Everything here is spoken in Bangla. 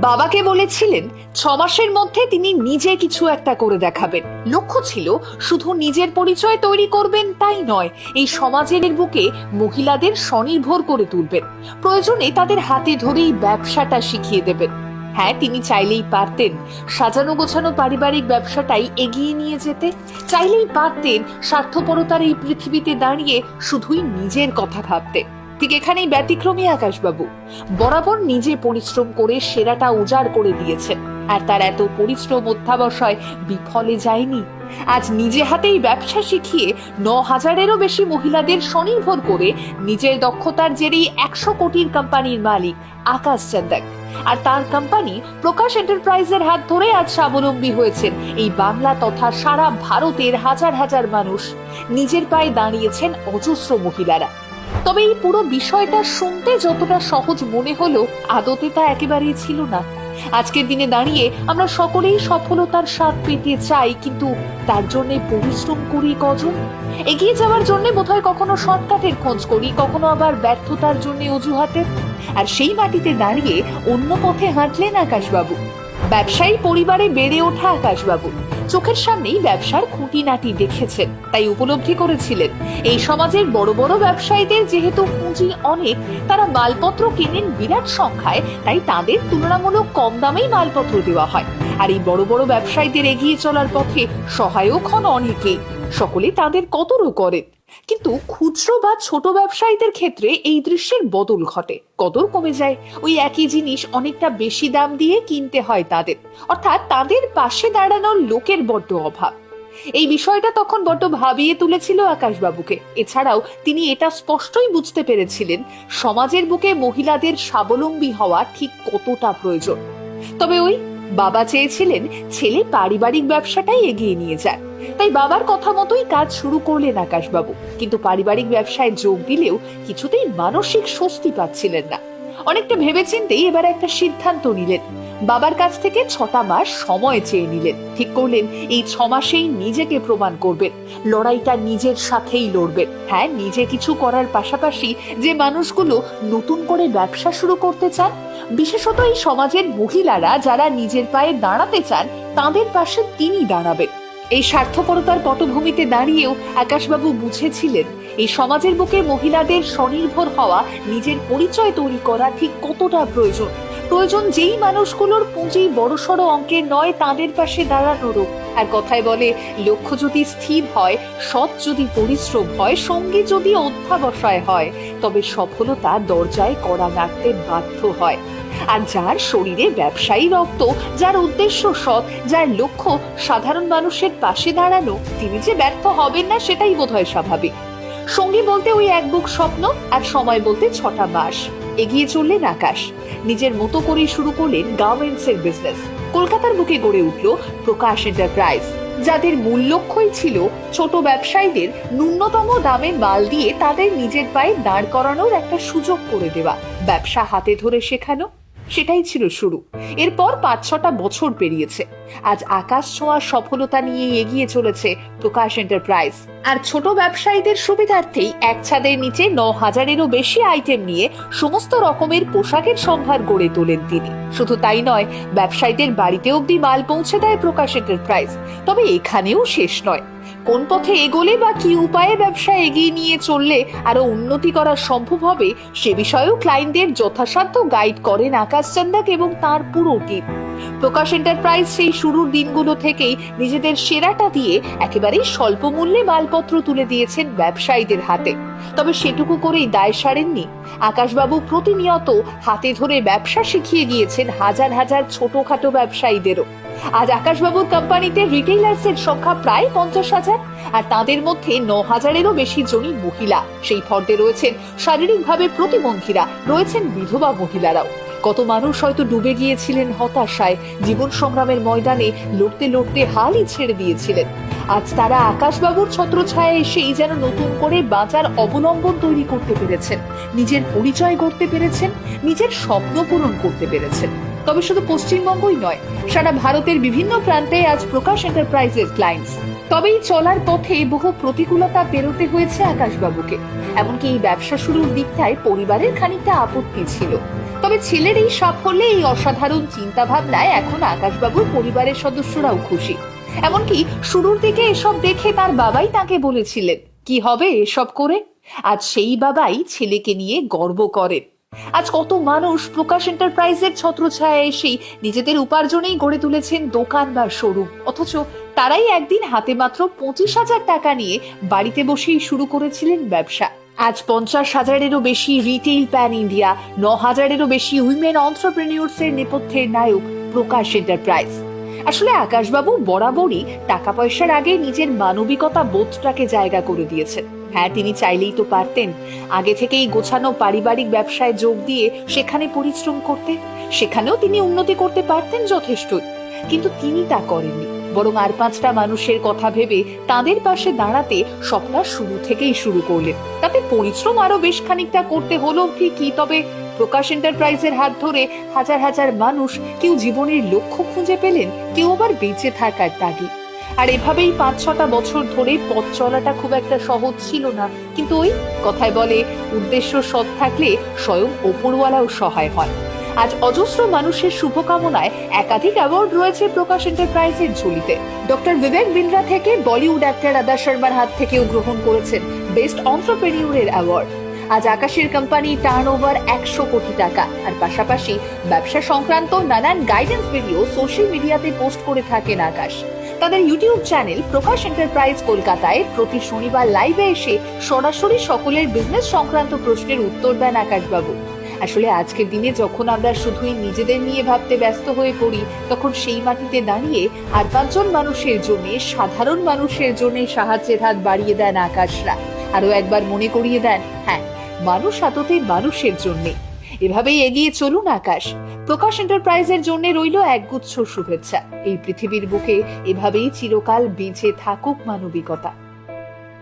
বাবাকে বলেছিলেন, ছ মাসের মধ্যে তিনি নিজে কিছু একটা করে দেখাবেন। লক্ষ্য ছিল, শুধু নিজের পরিচয় তৈরি করবেন তাই নয়, এই সমাজের বুকে মহিলাদের স্বনির্ভর করে তুলবেন। প্রয়োজনে তাদের হাতে ধরেই ব্যবসাটা শিখিয়ে দেবেন। হ্যাঁ তিনি চাইলেই পারতেন সাজানো গোছানো পারিবারিক ব্যবসাটাই এগিয়ে নিয়ে যেতে। চাইলেই পারতেন স্বার্থপরতার এই পৃথিবীতে দাঁড়িয়ে শুধুই নিজের কথা ভাবতে। ঠিক এখানেই ব্যতিক্রমী আকাশবাবু। বরাবর নিজে পরিশ্রম করে সেরাটা উজাড় করে দিয়েছেন। আর তার এত পরিশ্রম অধ্যাবসায় বিফলে যায়নি। আজ নিজে হাতেই ব্যবসা শিখিয়ে ন হাজারেরও বেশি মহিলাদের স্বনির্ভর করে নিজের দক্ষতার জেরেই একশো কোটির কোম্পানির মালিক আকাশ চান্দাক। আর তার কোম্পানি প্রকাশ এন্টারপ্রাইজের হাত ধরে আজ স্বাবলম্বী হয়েছেন এই বাংলা তথা সারা ভারতের হাজার হাজার মানুষ। নিজের পায়ে দাঁড়িয়েছেন অজস্র মহিলারা। তবে এই পুরো বিষয়টা শুনতে যতটা সহজ মনে হলো, আদতে তা একেবারেই ছিল না। আজকের দিনে দাঁড়িয়ে আমরা সকলেই সফলতার স্বাদ পেতে চাই, কিন্তু তার জন্য পরিশ্রম করি কজন? এগিয়ে যাওয়ার জন্য বোধহয় কখনো শর্টকাটের খোঁজ করি, কখনো আবার ব্যর্থতার জন্য অজুহাতের। আর সেই মাটিতে দাঁড়িয়ে অন্য পথে হাঁটলেন আকাশবাবু। ব্যবসায়ী পরিবারে বেড়ে ওঠা আকাশবাবু। চোখের সামনেই ব্যবসার খুঁটিনাটি দেখেছেন, তাই উপলব্ধি করেছিলেন। এই সমাজের বড় বড় ব্যবসায়ীদের যেহেতু পুঁজি অনেক, তারা মালপত্র কেনেন বিরাট সংখ্যায়, তাই তাদের তুলনামূলক কম দামেই মালপত্র দেওয়া হয়। আর এই বড় বড় ব্যবসায়ীদের এগিয়ে চলার পথে সহায়ক হন অনেকেই। সকলে তাদের কদরও করেন? কিন্তু খুচরো বা ছোট ব্যবসায়ীদের ক্ষেত্রে এই দৃশ্যের বদল ঘটে। কদর কমে যায়। ওই একই জিনিস অনেকটা বেশি দাম দিয়ে কিনতে হয় তাদের। অর্থাৎ তাদের পাশে দাঁড়ানোর লোকের বড্ড অভাব। এই বিষয়টা তখন বড্ড ভাবিয়ে তুলেছিল আকাশবাবুকে। এছাড়াও তিনি এটা স্পষ্টই বুঝতে পেরেছিলেন, সমাজের বুকে মহিলাদের স্বাবলম্বী হওয়া ঠিক কতটা প্রয়োজন। তবে ওই বাবা চেয়েছিলেন ছেলে পারিবারিক ব্যবসাটাই এগিয়ে নিয়ে যাক। তাই বাবার কথা মতোই কাজ শুরু করলেন আকাশবাবু। কিন্তু পারিবারিক ব্যবসায় যোগ দিলেও কিছুতেই মানসিক স্বস্তি পাচ্ছিলেন না। অনেকটা ভেবেচিন্তেই এবার একটা সিদ্ধান্ত নিলেন। বাবার কাছ থেকে ছটা মাস সময় চেয়ে নিলেন। ঠিক করলেন, এই ছ মাসেই নিজেকে প্রমাণ করবেন। লড়াইটা নিজের সাথেই লড়বেন। হ্যাঁ নিজে কিছু করার পাশাপাশি যে মানুষগুলো নতুন করে ব্যবসা শুরু করতে চান, বিশেষত এই সমাজের মহিলারা যারা নিজের পায়ে দাঁড়াতে চান, তাদের পাশে তিনি দাঁড়াবেন। এই স্বার্থপরতার পটভূমিতে দাঁড়িয়েও আকাশবাবু বুঝেছিলেন, এই সমাজের বুকে মহিলাদের স্বনির্ভর হওয়া, নিজের পরিচয় তৈরি করা ঠিক কতটা প্রয়োজন। প্রয়োজন যেই মানুষগুলোর পুঁজি বড়সড় অঙ্কের নয়, তাদের পাশে দাঁড়ানোরও আর কথায় বলে, লক্ষ্য যদি স্থির হয়, সৎ যদি পরিশ্রম হয়, সঙ্গী যদি অধ্যাবসায় হয়, তবে সফলতা দরজায় কড়া নাড়তে বাধ্য হয়। আর যার শরীরে ব্যবসায়ী রক্ত, যার উদ্দেশ্য সৎ, যার লক্ষ্য সাধারণ মানুষের পাশে দাঁড়ানো, তিনি যে ব্যর্থ হবেন না সেটাই বোধহয় স্বাভাবিক। সঙ্গী বলতে ওই এক বুক স্বপ্ন আর সময় বলতে ছটা মাস। এগিয়ে চললেন আকাশ। নিজের মতো করেই শুরু করলেন গার্মেন্টস এর বিজনেস। কলকাতার বুকে গড়ে উঠল প্রকাশ এন্টারপ্রাইজ, যাদের মূল লক্ষ্যই ছিল ছোট ব্যবসায়ীদের ন্যূনতম দামে মাল দিয়ে তাদের নিজের পায়ে দাঁড় করানোর একটা সুযোগ করে দেওয়া। ব্যবসা হাতে ধরে শেখানো সেটাই ছিল শুরু। এরপর পাঁচ ছটা বছর পেরিয়েছে। আজ আকাশ ছোঁয়ার সফলতা নিয়ে এগিয়ে চলেছে প্রকাশ এন্টারপ্রাইজ। আর ছোট ব্যবসায়ীদের সুবিধার্থেই এক ছাদের নিচে ন হাজারেরও বেশি আইটেম নিয়ে সমস্ত রকমের পোশাকের সম্ভার গড়ে তোলেন তিনি। শুধু তাই নয়, ব্যবসায়ীদের বাড়িতে অব্দি মাল পৌঁছে দেয় প্রকাশ এন্টারপ্রাইজ। তবে এখানেও শেষ নয়। কোন পথে এগোলে বা কি উপায়ে ব্যবসা এগিয়ে নিয়ে চললে আরও উন্নতি করা সম্ভব হবে, সে বিষয়েও ক্লায়েন্টদের যথাসাধ্য গাইড করেন আকাশ চান্দাক এবং তার পুরো টিম প্রকাশ এন্টারপ্রাইজ সেই শুরুর দিনগুলো থেকেই নিজেদের সেরাটা দিয়ে একেবারেই স্বল্প মূল্যে মালপত্র তুলে দিয়েছেন ব্যবসায়ীদের হাতে। তবে সেটুকু করেই দায় সারেননি। আকাশবাবু প্রতিনিয়ত হাতে ধরে ব্যবসা শিখিয়ে গিয়েছেন হাজার হাজার ছোটখাটো ব্যবসায়ীদেরও। আজ আকাশবাবুর কোম্পানিতে রিটেইলার্সের সংখ্যা প্রায় পঞ্চাশ হাজার, আর তাদের মধ্যে ন হাজারেরও বেশি জনই মহিলা। সেই ফর্দে রয়েছেন শারীরিকভাবে প্রতিবন্ধীরা, রয়েছেন বিধবা মহিলারাও। কত মানুষ হয়তো ডুবে গিয়েছিলেন হতাশায়, জীবন সংগ্রামের ময়দানে লড়তে লড়তে হালই ছেড়ে দিয়েছিলেন। আজ তারা আকাশবাবুর ছত্রছায়া এসেই যেন নতুন করে বাঁচার অবলম্বন তৈরি করতে পেরেছেন, নিজের পরিচয় গড়তে পেরেছেন, নিজের স্বপ্ন পূরণ করতে পেরেছেন। তবে শুধু পশ্চিমবঙ্গই নয়, সারা ভারতের বিভিন্ন প্রান্তে আজ প্রকাশ এন্টারপ্রাইজের ক্লায়েন্টস। তবেই চলার পথে বহু প্রতিকূলতা পেরোতে হয়েছে আকাশবাবুকে। এমনকি এই ব্যবসা শুরুর দিকটায় পরিবারের খানিকটা আপত্তি ছিল। তবে ছেলের এই সাফল্যে এই অসাধারণ চিন্তা ভাবনায় এখন আকাশবাবুর পরিবারের সদস্যরাও খুশি। এমনকি শুরুর দিকে এসব দেখে তার বাবাই তাকে বলেছিলেন, কি হবে এসব করে? আজ সেই বাবাই ছেলেকে নিয়ে গর্ব করেন। আজ কত মানুষ প্রকাশ এন্টারপ্রাইজের ছত্রছায়া এসেই নিজেদের উপার্জনেই গড়ে তুলেছেন দোকান বা শোরুম অথচ তারাই একদিন হাতে মাত্র পঁচিশ হাজার টাকা নিয়ে বাড়িতে বসেই শুরু করেছিলেন ব্যবসা। আজ পঞ্চাশ হাজারেরও বেশি রিটেইল প্যান ইন্ডিয়া ন হাজারেরও বেশি উইমেন অন্টারপ্রেনিউরস এর নেপথ্যের নায়ক প্রকাশ এন্টারপ্রাইজ আসলে আকাশবাবু বরাবরই টাকা পয়সার আগে নিজের মানবিকতা বোধটাকে জায়গা করে দিয়েছেন। হ্যাঁ তিনি চাইলেই তো পারতেন। আগে থেকেই গোছানো পারিবারিক ব্যবসায় যোগ দিয়ে সেখানে পরিশ্রম করতে, সেখানেও তিনি উন্নতি করতে পারতেন যথেষ্ট কিন্তু তিনি তা করেননি। বরং আর পাঁচটা মানুষের কথা ভেবে তাদের পাশে দাঁড়াতে সবটা শুরু থেকেই শুরু করলেন। তাতে পরিশ্রম আরও বেশ খানিকটা করতে হলো ঠিকই, তবে প্রকাশ এন্টারপ্রাইজের হাত ধরে হাজার হাজার মানুষ কেউ জীবনের লক্ষ্য খুঁজে পেলেন, কেউ আবার বেঁচে থাকার তাগিদ। আর এভাবেই পাঁচ ছটা বছর ধরে পথ চলাটা খুব একটা সহজ ছিল না। কিন্তু ওই কথায় বলে, উদ্দেশ্য সৎ থাকলে স্বয়ং ওপরওয়ালাও সহায় হয়। আজ অজস্র মানুষের শুভকামনায় একাধিক অ্যাওয়ার্ড রয়েছে প্রকাশ এন্টারপ্রাইজের ঝুলিতে। ডক্টর বিবেক বিন্দ্রা থেকে বলিউড অ্যাক্টর আদা শর্মার হাত থেকেও গ্রহণ করেছেন বেস্ট অন্টারপ্রেনিউরের অ্যাওয়ার্ড আজ আকাশের কোম্পানি টার্ন ওভার একশো কোটি টাকা। আর পাশাপাশি ব্যবসা সংক্রান্ত নানান গাইডেন্স ভিডিও সোশ্যাল মিডিয়াতে পোস্ট করে থাকেন আকাশ। তাদের ইউটিউব চ্যানেল প্রকাশ এন্টারপ্রাইজ কলকাতায় প্রতি শনিবার লাইভে এসে সরাসরি সকলের বিজনেস সংক্রান্ত প্রশ্নের উত্তর দেন আকাশবাবু। আসলে আজকের দিনে যখন আমরা শুধুই নিজেদের নিয়ে ভাবতে ব্যস্ত হয়ে পড়ি, তখন সেই মাটিতে দাঁড়িয়ে আর পাঁচজন মানুষের জন্য, সাধারণ মানুষের জন্য সাহায্যের হাত বাড়িয়ে দেন আকাশরা। আরও একবার মনে করিয়ে দেন হ্যাঁ মানুষ আদতে মানুষের জন্যে। এভাবেই এগিয়ে চলুন আকাশ। প্রকাশ এন্টারপ্রাইজের জন্য রইল একগুচ্ছ শুভেচ্ছা। এই পৃথিবীর বুকে এভাবেই চিরকাল বেঁচে থাকুক মানবিকতা।